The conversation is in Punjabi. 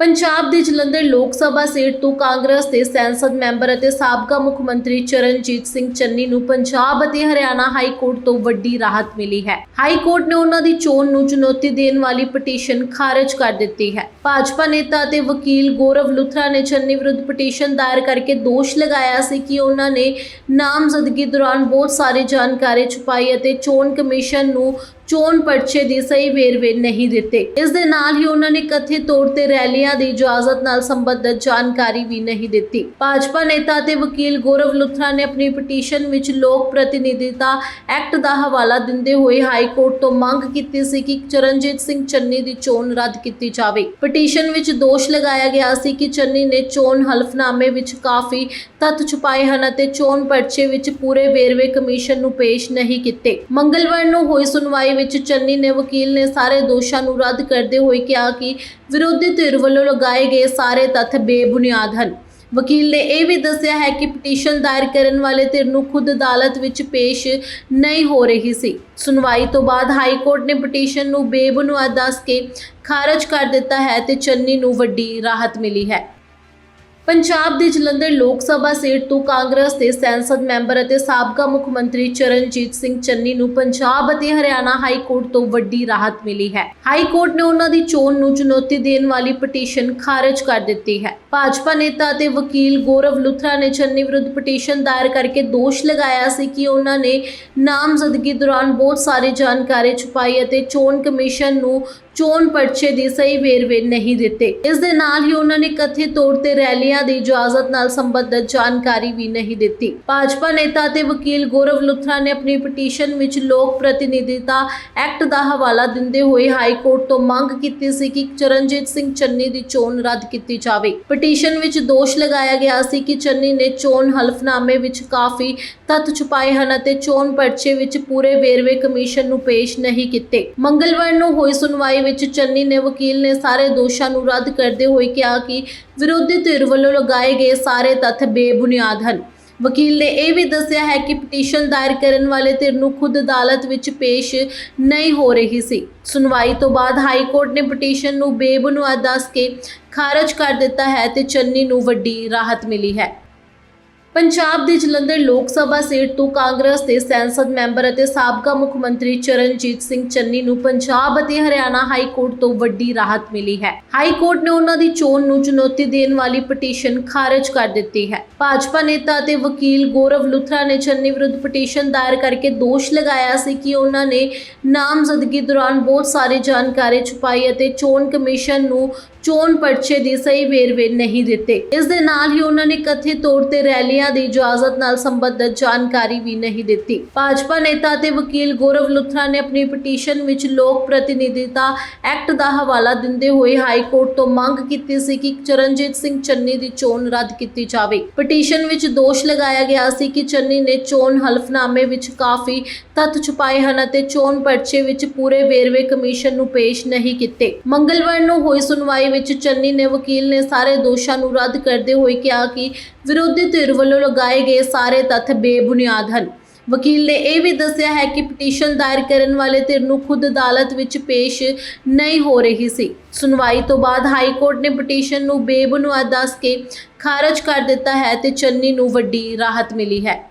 ਪੰਜਾਬ ਦੇ ਜਲੰਧਰ ਲੋਕ ਸਭਾ ਸੀਟ ਤੋਂ ਕਾਂਗਰਸ ਦੇ ਸੰਸਦ ਮੈਂਬਰ ਅਤੇ ਸਾਬਕਾ ਮੁੱਖ ਮੰਤਰੀ ਚਰਨਜੀਤ ਸਿੰਘ ਚੰਨੀ ਨੂੰ ਪੰਜਾਬ ਅਤੇ ਹਰਿਆਣਾ ਹਾਈ ਕੋਰਟ ਤੋਂ ਵੱਡੀ ਰਾਹਤ ਮਿਲੀ ਹੈ। ਹਾਈ ਕੋਰਟ ਨੇ ਉਹਨਾਂ ਦੀ ਚੋਣ ਨੂੰ ਚੁਣੌਤੀ ਦੇਣ ਵਾਲੀ ਪਟੀਸ਼ਨ ਖਾਰਜ ਕਰ ਦਿੱਤੀ ਹੈ। ਭਾਜਪਾ ਨੇਤਾ ਅਤੇ ਵਕੀਲ ਗੌਰਵ ਲੁਥਰਾ ਨੇ ਚੰਨੀ ਵਿਰੁੱਧ ਪਟੀਸ਼ਨ ਦਾਇਰ ਕਰਕੇ ਦੋਸ਼ ਲਗਾਇਆ ਸੀ ਕਿ ਉਹਨਾਂ ਨੇ ਨਾਮਜ਼ਦਗੀ ਦੌਰਾਨ ਬਹੁਤ ਸਾਰੀ ਜਾਣਕਾਰੀ ਛੁਪਾਈ ਅਤੇ ਚੋਣ ਕਮਿਸ਼ਨ ਨੂੰ ਚੋਣ ਪਰਚੇ ਦੀ ਸਹੀ ਵੇਰਵੇ ਨਹੀਂ ਦਿੱਤੇ। ਇਸ ਦੇ ਨਾਲ ਹੀ ਉਹਨਾਂ ਨੇ ਕਥਿਤ ਤੌਰ ਤੇ ਰੈਲੀਆਂ ਦੀ ਇਜਾਜ਼ਤ ਨਾਲ ਸੰਬੰਧਿਤ ਜਾਣਕਾਰੀ ਵੀ ਨਹੀਂ ਦਿੱਤੀ। ਭਾਜਪਾ ਨੇਤਾ ਤੇ ਵਕੀਲ ਗੌਰਵ ਲੁਥਰਾ ਨੇ ਆਪਣੀ ਪਟੀਸ਼ਨ ਵਿੱਚ ਲੋਕ ਪ੍ਰਤੀਨਿਧਤਾ ਐਕਟ ਦਾ ਹਵਾਲਾ ਦਿੰਦੇ ਹੋਏ ਹਾਈ ਕੋਰਟ ਤੋਂ ਮੰਗ ਕੀਤੀ ਸੀ ਕਿ ਚਰਨਜੀਤ ਸਿੰਘ ਚੰਨੀ ਦੀ ਚੋਣ ਰੱਦ ਕੀਤੀ ਜਾਵੇ। ਪਟੀਸ਼ਨ ਵਿੱਚ ਦੋਸ਼ ਲਗਾਇਆ ਗਿਆ ਸੀ ਕਿ ਚੰਨੀ ਨੇ ਚੋਣ ਹਲਫਨਾਮੇ ਵਿੱਚ ਕਾਫੀ ਤੱਥ ਛੁਪਾਏ ਹਨ ਅਤੇ ਚੋਣ ਪਰਚੇ ਵਿੱਚ ਪੂਰੇ ਵੇਰਵੇ ਕਮਿਸ਼ਨ ਨੂੰ ਪੇਸ਼ ਨਹੀਂ ਕੀਤੇ। ਮੰਗਲਵਾਰ ਨੂੰ ਹੋਈ ਸੁਣਵਾਈ ਵਿੱਚ ਚੰਨੀ ਨੇ ਵਕੀਲ ਨੇ ਸਾਰੇ ਦੋਸ਼ਾਂ ਨੂੰ ਰੱਦ ਕਰਦੇ ਹੋਏ ਕਿਹਾ ਕਿ ਵਿਰੋਧੀ ਧਿਰ ਵੱਲੋਂ ਲਗਾਏ ਗਏ ਸਾਰੇ ਤੱਥ ਬੇਬੁਨਿਆਦ ਹਨ। ਵਕੀਲ ਨੇ ਇਹ ਵੀ ਦੱਸਿਆ ਹੈ ਕਿ ਪਟੀਸ਼ਨ ਦਾਇਰ ਕਰਨ ਵਾਲੇ ਧਿਰ ਨੂੰ ਖੁਦ ਅਦਾਲਤ ਵਿੱਚ ਪੇਸ਼ ਨਹੀਂ ਹੋ ਰਹੀ ਸੀ। ਸੁਣਵਾਈ ਤੋਂ ਬਾਅਦ ਹਾਈ ਕੋਰਟ ਨੇ ਪਟੀਸ਼ਨ ਨੂੰ ਬੇਬੁਨਿਆਦ ਦੱਸ ਕੇ ਖਾਰਜ ਕਰ ਦਿੱਤਾ ਹੈ ਤੇ ਚੰਨੀ ਨੂੰ ਵੱਡੀ ਰਾਹਤ ਮਿਲੀ ਹੈ। ਪੰਜਾਬ ਦੇ ਜਲੰਧਰ ਲੋਕ ਸਭਾ ਸੀਟ ਤੋਂ ਕਾਂਗਰਸ ਦੇ ਸੰਸਦ ਮੈਂਬਰ ਅਤੇ ਸਾਬਕਾ ਮੁੱਖ ਮੰਤਰੀ ਚਰਨਜੀਤ ਸਿੰਘ ਚੰਨੀ ਨੂੰ ਪੰਜਾਬ ਅਤੇ ਹਰਿਆਣਾ ਹਾਈ ਕੋਰਟ ਤੋਂ ਵੱਡੀ ਰਾਹਤ ਮਿਲੀ ਹੈ। ਹਾਈ ਕੋਰਟ ਨੇ ਉਹਨਾਂ ਦੀ ਚੋਣ ਨੂੰ ਚੁਣੌਤੀ ਦੇਣ ਵਾਲੀ ਪਟੀਸ਼ਨ ਖਾਰਜ ਕਰ ਦਿੱਤੀ ਹੈ। ਭਾਜਪਾ ਨੇਤਾ ਅਤੇ ਵਕੀਲ ਗੌਰਵ ਲੁਥਰਾ ਨੇ ਚੰਨੀ ਵਿਰੁੱਧ ਪਟੀਸ਼ਨ ਦਾਇਰ ਕਰਕੇ ਦੋਸ਼ ਲਗਾਇਆ ਸੀ ਕਿ ਉਹਨਾਂ ਨੇ ਨਾਮਜ਼ਦਗੀ ਦੌਰਾਨ ਬਹੁਤ ਸਾਰੀ ਜਾਣਕਾਰੀ ਛੁਪਾਈ ਅਤੇ ਚੋਣ ਕਮਿਸ਼ਨ ਨੂੰ ਚੋਣ ਪਰਚੇ ਦੀ ਸਹੀ ਵੇਰਵੇ ਨਹੀਂ ਦਿੱਤੇ। ਇਸ ਦੇ ਨਾਲ ਹੀ ਉਹਨਾਂ ਨੇ ਕਥਿਤ ਤੌਰ ਤੇ ਰੈਲੀਆਂ ਦੀ ਇਜਾਜ਼ਤ ਨਾਲ ਸੰਬੰਧਿਤ ਜਾਣਕਾਰੀ ਵੀ ਨਹੀਂ ਦਿੱਤੀ। ਭਾਜਪਾ ਨੇਤਾ ਤੇ ਵਕੀਲ ਗੌਰਵ ਲੁਥਰਾ ਨੇ ਆਪਣੀ ਪਟੀਸ਼ਨ ਵਿੱਚ ਲੋਕ ਪ੍ਰਤੀਨਿਧਤਾ ਐਕਟ ਦਾ ਹਵਾਲਾ ਦਿੰਦੇ ਹੋਏ ਹਾਈ ਕੋਰਟ ਤੋਂ ਮੰਗ ਕੀਤੀ ਸੀ ਕਿ ਚਰਨਜੀਤ ਸਿੰਘ ਚੰਨੀ ਦੀ ਚੋਣ ਰੱਦ ਕੀਤੀ ਜਾਵੇ। ਪਟੀਸ਼ਨ ਵਿੱਚ ਦੋਸ਼ ਲਗਾਇਆ ਗਿਆ ਸੀ ਕਿ ਚੰਨੀ ਨੇ ਚੋਣ ਹਲਫਨਾਮੇ ਵਿੱਚ ਕਾਫੀ ਤੱਥ ਛੁਪਾਏ ਹਨ ਅਤੇ ਚੋਣ ਪਰਚੇ ਵਿੱਚ ਪੂਰੇ ਵੇਰਵੇ ਕਮਿਸ਼ਨ ਨੂੰ ਪੇਸ਼ ਨਹੀਂ ਕੀਤੇ। ਮੰਗਲਵਾਰ ਨੂੰ ਹੋਈ ਸੁਣਵਾਈ ਵਿੱਚ ਚੰਨੀ ਨੇ ਵਕੀਲ ਨੇ ਸਾਰੇ ਦੋਸ਼ਾਂ ਨੂੰ ਰੱਦ ਕਰਦੇ ਹੋਏ ਕਿਹਾ ਕਿ ਵਿਰੋਧੀ ਧਿਰ ਵੱਲੋਂ ਲਗਾਏ ਗਏ ਸਾਰੇ ਤੱਥ ਬੇਬੁਨਿਆਦ ਹਨ। ਵਕੀਲ ਨੇ ਇਹ ਵੀ ਦੱਸਿਆ ਹੈ ਕਿ ਪਟੀਸ਼ਨ ਦਾਇਰ ਕਰਨ ਵਾਲੇ ਧਿਰ ਨੂੰ ਖੁਦ ਅਦਾਲਤ ਵਿੱਚ ਪੇਸ਼ ਨਹੀਂ ਹੋ ਰਹੀ ਸੀ। ਸੁਣਵਾਈ ਤੋਂ ਬਾਅਦ ਹਾਈ ਕੋਰਟ ਨੇ ਪਟੀਸ਼ਨ ਨੂੰ ਬੇਬੁਨਿਆਦ ਦੱਸ ਕੇ ਖਾਰਜ ਕਰ ਦਿੱਤਾ ਹੈ ਤੇ ਚੰਨੀ ਨੂੰ ਵੱਡੀ ਰਾਹਤ ਮਿਲੀ ਹੈ। ਪੰਜਾਬ ਦੇ ਜਲੰਧਰ ਲੋਕ ਸਭਾ ਸੀਟ ਤੋਂ ਕਾਂਗਰਸ ਦੇ ਸੰਸਦ ਮੈਂਬਰ ਅਤੇ ਸਾਬਕਾ ਮੁੱਖ ਮੰਤਰੀ ਚਰਨਜੀਤ ਸਿੰਘ ਚੰਨੀ ਨੂੰ ਪੰਜਾਬ ਅਤੇ ਹਰਿਆਣਾ ਹਾਈ ਕੋਰਟ ਤੋਂ ਵੱਡੀ ਰਾਹਤ ਮਿਲੀ ਹੈ। ਹਾਈ ਕੋਰਟ ਨੇ ਉਹਨਾਂ ਦੀ ਚੋਣ ਨੂੰ ਚੁਣੌਤੀ ਦੇਣ ਵਾਲੀ ਪਟੀਸ਼ਨ ਖਾਰਜ ਕਰ ਦਿੱਤੀ ਹੈ। ਭਾਜਪਾ ਨੇਤਾ ਅਤੇ ਵਕੀਲ ਗੌਰਵ ਲੁਥਰਾ ਨੇ ਚੰਨੀ ਵਿਰੁੱਧ ਪਟੀਸ਼ਨ ਦਾਇਰ ਕਰਕੇ ਦੋਸ਼ ਲਗਾਇਆ ਸੀ ਕਿ ਉਹਨਾਂ ਨੇ ਨਾਮਜ਼ਦਗੀ ਦੌਰਾਨ ਬਹੁਤ ਸਾਰੀ ਜਾਣਕਾਰੀ ਛੁਪਾਈ ਅਤੇ ਚੋਣ ਕਮਿਸ਼ਨ ਨੂੰ ਚੋਣ ਪਰਚੇ ਦੀ ਸਹੀ ਵੇਰਵੇ ਨਹੀਂ ਦਿੱਤੇ। ਇਸ ਦੇ ਨਾਲ ਹੀ ਉਹਨਾਂ ਨੇ ਕਥਿਤ ਤੌਰ ਤੇ ਰੈਲੀਆਂ ਦੀ ਇਜਾਜ਼ਤ ਨਾਲ ਸੰਬੰਧਿਤ ਜਾਣਕਾਰੀ ਵੀ ਨਹੀਂ ਦਿੱਤੀ। ਭਾਜਪਾ ਨੇਤਾ ਤੇ ਵਕੀਲ ਗੌਰਵ ਲੁਥਰਾ ਨੇ ਆਪਣੀ ਪਟੀਸ਼ਨ ਵਿੱਚ ਲੋਕ ਪ੍ਰਤੀਨਿਧਤਾ ਐਕਟ ਦਾ ਹਵਾਲਾ ਦਿੰਦੇ ਹੋਏ ਹਾਈ ਕੋਰਟ ਤੋਂ ਮੰਗ ਕੀਤੀ ਸੀ ਕਿ ਚਰਨਜੀਤ ਸਿੰਘ ਚੰਨੀ ਦੀ ਚੋਣ ਰੱਦ ਕੀਤੀ ਜਾਵੇ। ਪਟੀਸ਼ਨ ਵਿੱਚ ਦੋਸ਼ ਲਗਾਇਆ ਗਿਆ ਸੀ ਕਿ ਚੰਨੀ ਨੇ ਚੋਣ ਹਲਫਨਾਮੇ ਵਿੱਚ ਕਾਫੀ ਤੱਥ ਛੁਪਾਏ ਹਨ ਅਤੇ ਚੋਣ ਪਰਚੇ ਵਿੱਚ ਪੂਰੇ ਵੇਰਵੇ ਕਮਿਸ਼ਨ ਨੂੰ ਪੇਸ਼ ਨਹੀਂ ਕੀਤੇ। ਮੰਗਲਵਾਰ ਨੂੰ ਹੋਈ ਸੁਣਵਾਈ ਵਿੱਚ ਚੰਨੀ ਨੇ ਵਕੀਲ ਨੇ ਸਾਰੇ ਦੋਸ਼ਾਂ ਨੂੰ ਰੱਦ ਕਰਦੇ ਹੋਏ ਕਿਹਾ ਕਿ ਵਿਰੋਧੀ ਧਿਰ ਵੱਲੋਂ ਲਗਾਏ ਗਏ ਸਾਰੇ ਤੱਥ ਬੇਬੁਨਿਆਦ ਹਨ। ਵਕੀਲ ਨੇ ਇਹ ਵੀ ਦੱਸਿਆ ਹੈ ਕਿ ਪਟੀਸ਼ਨ ਦਾਇਰ ਕਰਨ ਵਾਲੇ ਧਿਰ ਨੂੰ ਖੁਦ ਅਦਾਲਤ ਵਿੱਚ ਪੇਸ਼ ਨਹੀਂ ਹੋ ਰਹੀ ਸੀ। ਸੁਣਵਾਈ ਤੋਂ ਬਾਅਦ ਹਾਈ ਕੋਰਟ ਨੇ ਪਟੀਸ਼ਨ ਨੂੰ ਬੇਬੁਨਿਆਦ ਦੱਸ ਕੇ ਖਾਰਜ ਕਰ ਦਿੱਤਾ ਹੈ ਤੇ ਚੰਨੀ ਨੂੰ ਵੱਡੀ ਰਾਹਤ ਮਿਲੀ ਹੈ।